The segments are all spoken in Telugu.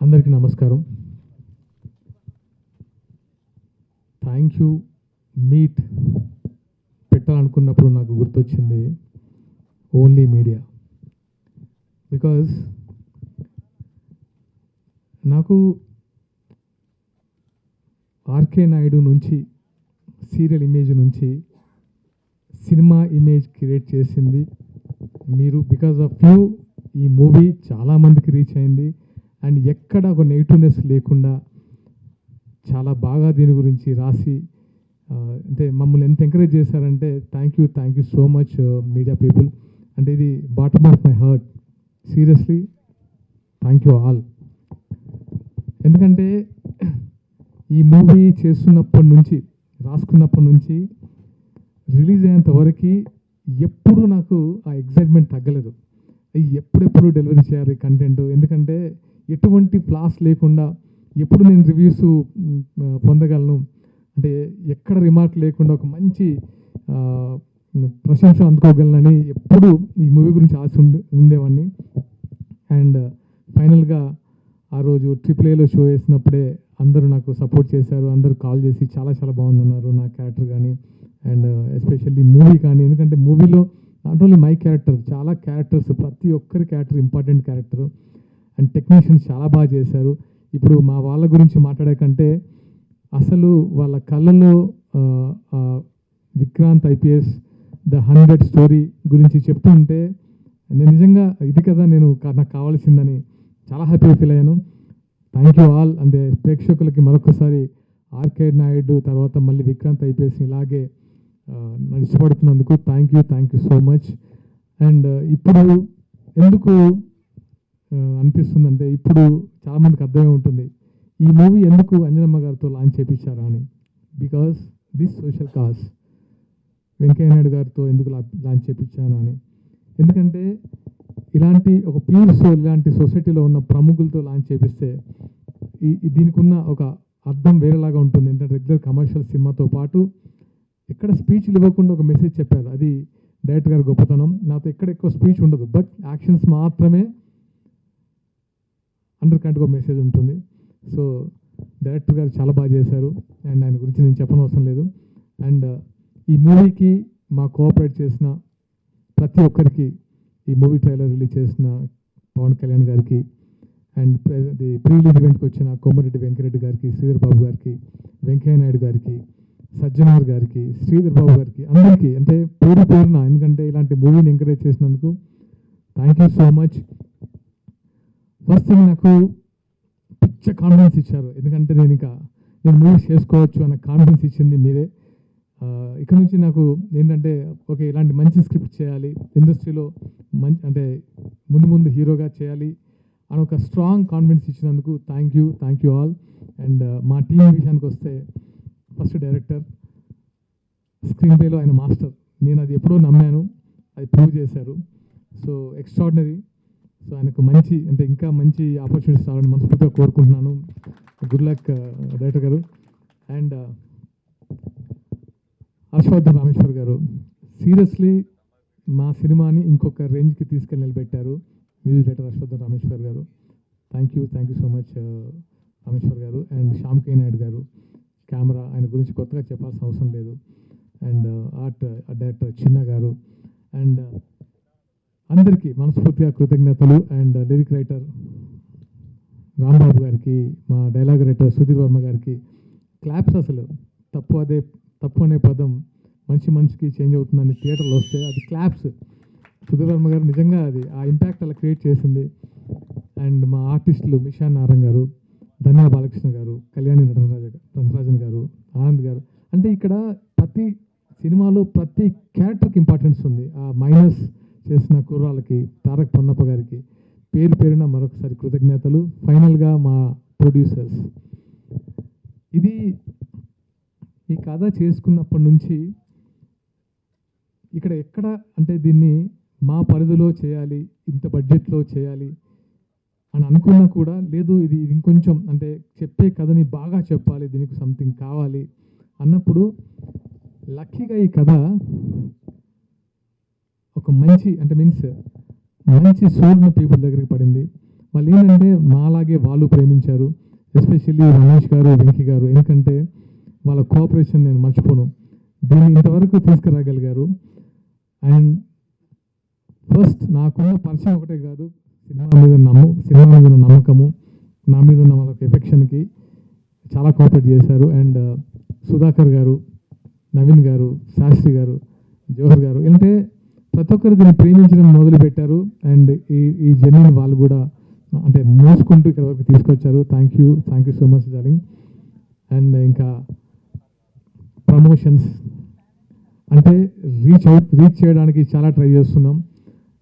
అందరికీ నమస్కారం. థ్యాంక్ యూ మీట్ పెట్టాలనుకున్నప్పుడు నాకు గుర్తొచ్చింది ఓన్లీ మీడియా బికాజ్ నాకు ఆర్కే నాయుడు నుంచి సీరియల్ ఇమేజ్ నుంచి సినిమా ఇమేజ్ క్రియేట్ చేసింది. మీరు బికాజ్ ఆఫ్ యూ ఈ మూవీ చాలామందికి రీచ్ అయింది. అండ్ ఎక్కడ ఒక నెగిటివ్నెస్ లేకుండా చాలా బాగా దీని గురించి రాసి అంటే మమ్మల్ని ఎంత ఎంకరేజ్ చేశారంటే thank you thank you so much media people. అంటే ఇది bottom of my heart. Seriously thank you all. ఎందుకంటే ఈ మూవీ చేస్తున్నప్పటి నుంచి రాసుకున్నప్పటి నుంచి రిలీజ్ అయ్యేంత వరకు ఎప్పుడు నాకు ఆ ఎగ్జైట్మెంట్ తగ్గలేదు. ఎప్పుడెప్పుడు డెలివరీ చేయాలి కంటెంట్? ఎందుకంటే ఎటువంటి ఫ్లాస్ లేకుండా ఎప్పుడు నేను రివ్యూస్ పొందగలను? అంటే ఎక్కడ రిమార్క్ లేకుండా ఒక మంచి ప్రశంస అందుకోగలనని ఎప్పుడు ఈ మూవీ గురించి ఆశ ఉండేవాడిని అండ్ ఫైనల్గా ఆ రోజు ట్రిపుల్ ఏలో షో వేసినప్పుడే అందరూ నాకు సపోర్ట్ చేశారు. అందరూ కాల్ చేసి చాలా చాలా బాగుందన్నారు నా క్యారెక్టర్ కానీ అండ్ ఎస్పెషల్లీ మూవీ కానీ ఎందుకంటే మూవీలో నాట్ ఓన్లీ మై క్యారెక్టర్ చాలా క్యారెక్టర్స్ ప్రతి ఒక్కరి character important character and technicians చాలా బాగా చేశారు. ఇప్పుడు మా వాళ్ళ గురించి మాట్లాడే కంటే అసలు వాళ్ళ కళ్ళలో Vikrant IPS the hundred story గురించి చెప్తుంటే నేను నిజంగా ఇది కదా నేను నాకు కావాల్సిందని చాలా హ్యాపీగా ఫీల్ అయ్యాను. థ్యాంక్ యూ ఆల్ అంటే ప్రేక్షకులకి మరొకసారి ఆర్కే నాయుడు తర్వాత మళ్ళీ విక్రాంత్ ఐపీఎస్ ఇలాగే ఇష్టపడుతున్నందుకు thank you thank you so much and ఇప్పుడు ఎందుకు అనిపిస్తుందంటే ఇప్పుడు చాలామందికి అర్థమే ఉంటుంది. ఈ మూవీ ఎందుకు అంజనమ్మ గారితో లాంచ్ చేయించారా అని? Because this social cause Venkaiah Naidu గారితో ఎందుకు లాంచ్ చేయించాను అని. ఎందుకంటే ఇలాంటి ఒక ప్యూర్ సోల్ ఇలాంటి సొసైటీలో ఉన్న ప్రముఖులతో లాంచ్ చేపిస్తే ఈ ఈ దీనికి ఉన్న ఒక అర్థం వేరేలాగా ఉంటుంది. ఏంటంటే రెగ్యులర్ కమర్షియల్ సినిమాతో పాటు ఎక్కడ స్పీచ్లు ఇవ్వకుండా ఒక మెసేజ్ చెప్పారు. అది డైరెక్టర్ గారి గొప్పతనం. నాతో ఎక్కడ ఎక్కువ స్పీచ్ ఉండదు. బట్ యాక్షన్స్ మాత్రమే అండర్ కరెంట్గా మెసేజ్ ఉంటుంది. సో డైరెక్టర్ గారు చాలా బాగా చేశారు. అండ్ ఆయన గురించి నేను చెప్పనవసరం లేదు. అండ్ uh, ఈ మూవీకి మా కోఆపరేట్ చేసిన ప్రతి ఒక్కరికి ఈ మూవీ ట్రైలర్ రిలీజ్ చేసిన పవన్ కళ్యాణ్ గారికి అండ్ ప్రీ రిలీజ్ ఈవెంట్కి వచ్చిన కోమరెడ్డి వెంకరెడ్డి గారికి శ్రీధర్ బాబు గారికి వెంకయ్య నాయుడు గారికి సజ్జనార్ గారికి శ్రీధర్ బాబు గారికి అందరికీ అంటే పేరు పేరున ఎందుకంటే ఇలాంటి మూవీని ఎంకరేజ్ చేసినందుకు thank you so much first thing నాకు పిచ్చ కాన్ఫిడెన్స్ ఇచ్చారు. ఎందుకంటే నేను ఇంకా నేను మూవీస్ చేసుకోవచ్చు అన్న కాన్ఫిడెన్స్ ఇచ్చింది మీరే. ఇక్కడ నుంచి నాకు ఏంటంటే ఓకే ఇలాంటి మంచి స్క్రిప్ట్ చేయాలి ఇండస్ట్రీలో మంచి అంటే ముందు ముందు హీరోగా చేయాలి అని ఒక స్ట్రాంగ్ కాన్ఫిడెన్స్ ఇచ్చినందుకు thank you thank you all and మా టీం విషయానికి వస్తే ఫస్ట్ డైరెక్టర్ స్క్రీన్ ప్లేలో ఆయన మాస్టర్ నేను అది ఎప్పుడో నమ్మాను అది ప్రూవ్ చేశారు. సో ఎక్స్ట్రాడినరీ సో ఆయనకు మంచి అంటే ఇంకా మంచి ఆపర్చునిటీస్ రావాలని మనస్ఫూర్తిగా కోరుకుంటున్నాను. గుడ్ లక్ uh, డైరెక్టర్ గారు. అండ్ uh, హర్షవర్ధన్ రామేశ్వర్ గారు సీరియస్లీ మా సినిమాని ఇంకొక రేంజ్కి తీసుకెళ్ళి నిలబెట్టారు. మ్యూజిక్ డైరెక్టర్ హర్షవర్ధన్ రామేశ్వర్ గారు. Thank you thank you so much Rameshwar గారు. అండ్ శ్యామ్ కే నాయుడు గారు. కెమెరా ఆయన గురించి కొత్తగా చెప్పాల్సిన అవసరం లేదు. అండ్ uh, ఆర్ట్ డైరెక్టర్ చిన్న గారు. అండ్ అందరికీ మనస్ఫూర్తిగా కృతజ్ఞతలు అండ్ లిరిక్ రైటర్ రాంబాబు గారికి మా డైలాగ్ రైటర్ సుధీర్ వర్మ గారికి. క్లాప్స్ అసలు తప్పు అదే తప్పు అనే పదం మనిషి మనిషికి చేంజ్ అవుతుందని థియేటర్లో వస్తే అది క్లాప్స్ సుధీర్ వర్మ గారు నిజంగా అది ఆ ఇంపాక్ట్ అలా క్రియేట్ చేసింది. అండ్ మా ఆర్టిస్టులు మిషాన్ నారాయణ గారు ధన్యా బాలకృష్ణ గారు కళ్యాణి నటనరాజ నటరాజన్ గారు ఆనంద్ గారు. అంటే ఇక్కడ ప్రతి సినిమాలో ప్రతి క్యారెక్టర్కి ఇంపార్టెన్స్ ఉంది. ఆ మైనస్ చేసిన కుర్రాళ్ళకి తారక్ పొన్నప్ప గారికి పేరు పేరున మరొకసారి కృతజ్ఞతలు. ఫైనల్గా మా ప్రొడ్యూసర్స్. ఇది ఈ కథ చేసుకున్నప్పటి నుంచి ఇక్కడ ఎక్కడ అంటే దీన్ని మా పరిధిలో చేయాలి ఇంత బడ్జెట్లో చేయాలి అని అనుకున్నా కూడా లేదు ఇది ఇది ఇంకొంచెం అంటే చెప్పే కథని బాగా చెప్పాలి దీనికి సంథింగ్ కావాలి అన్నప్పుడు లక్కీగా ఈ కథ ఒక మంచి అంటే మీన్స్ మంచి సోల్న పీపుల్ దగ్గరికి పడింది. వాళ్ళు ఏంటంటే మాలాగే వాళ్ళు ప్రేమించారు. ఎస్పెషల్లీ రమేష్ గారు వెంకీ గారు. ఎందుకంటే వాళ్ళ కోఆపరేషన్ నేను మర్చిపోను. దీన్ని ఇంతవరకు తీసుకురాగలిగారు. అండ్ ఫస్ట్ నాకున్న పరిచయం ఒకటే కాదు. సినిమా మీద నమ్ము సినిమా మీద ఉన్న నమ్మకము నా మీద ఉన్న వాళ్ళకి ఎఫెక్షన్కి చాలా కోఆపరేట్ చేశారు. అండ్ సుధాకర్ గారు నవీన్ గారు శాస్త్రి గారు జవహర్ గారు. అంటే ప్రతి ఒక్కరు దీన్ని ప్రేమించడం మొదలుపెట్టారు. అండ్ ఈ ఈ జర్నీని వాళ్ళు కూడా అంటే మోసుకుంటూ ఇక్కడ వరకు తీసుకొచ్చారు. Thank you thank you so much darling and ఇంకా ప్రమోషన్స్ అంటే రీచ్ అవుట్ రీచ్ చేయడానికి చాలా ట్రై చేస్తున్నాం.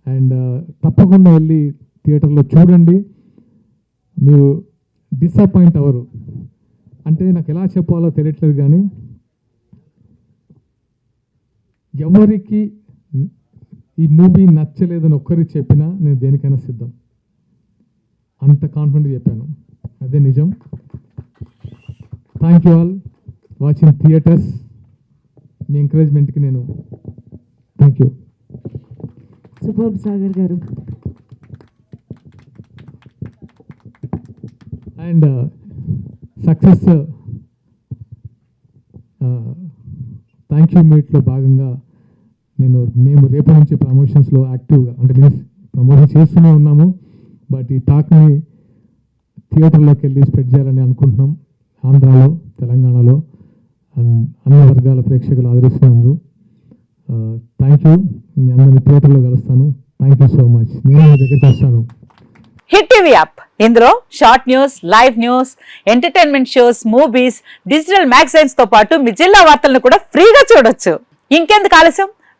అండ్ uh, తప్పకుండా వెళ్ళి థియేటర్లో చూడండి. మీరు డిసప్పాయింట్ అవ్వరు. అంటే నాకు ఎలా చెప్పాలో తెలియట్లేదు కానీ ఎవరికి ఈ మూవీ నచ్చలేదని ఒక్కరికి చెప్పినా నేను దేనికైనా సిద్ధం. అంత కాన్ఫిడెంట్ చెప్పాను. అదే నిజం. Thank you all watching theatres మీ ఎంకరేజ్మెంట్కి నేను థ్యాంక్ యూ సూపర్ సాగర్ గారు. అండ్ సక్సెస్ థ్యాంక్ యూ మీట్లో భాగంగా నేను మేము రేపటి నుంచి ప్రమోషన్స్లో యాక్టివ్గా అంటే మీన్స్ ప్రమోషన్ చేస్తూనే ఉన్నాము బట్ ఈ టాక్ని థియేటర్లోకి వెళ్ళి స్ప్రెడ్ చేయాలని అనుకుంటున్నాం ఆంధ్రాలో తెలంగాణలో అండ్ అన్ని వర్గాల ప్రేక్షకులు ఆదరిస్తున్నారు థ్యాంక్ యూ మీ అందరిని థియేటర్లో కలుస్తాను. థ్యాంక్ యూ సో మచ్ నేను మీ దగ్గరికి వస్తాను. హిట్ టీవీ యాప్ ఇందులో short news live news entertainment shows movies digital మ్యాగజైన్స్తో పాటు మీ జిల్లా వార్తలను కూడా ఫ్రీగా చూడొచ్చు. ఇంకెందుకు ఆలస్యం?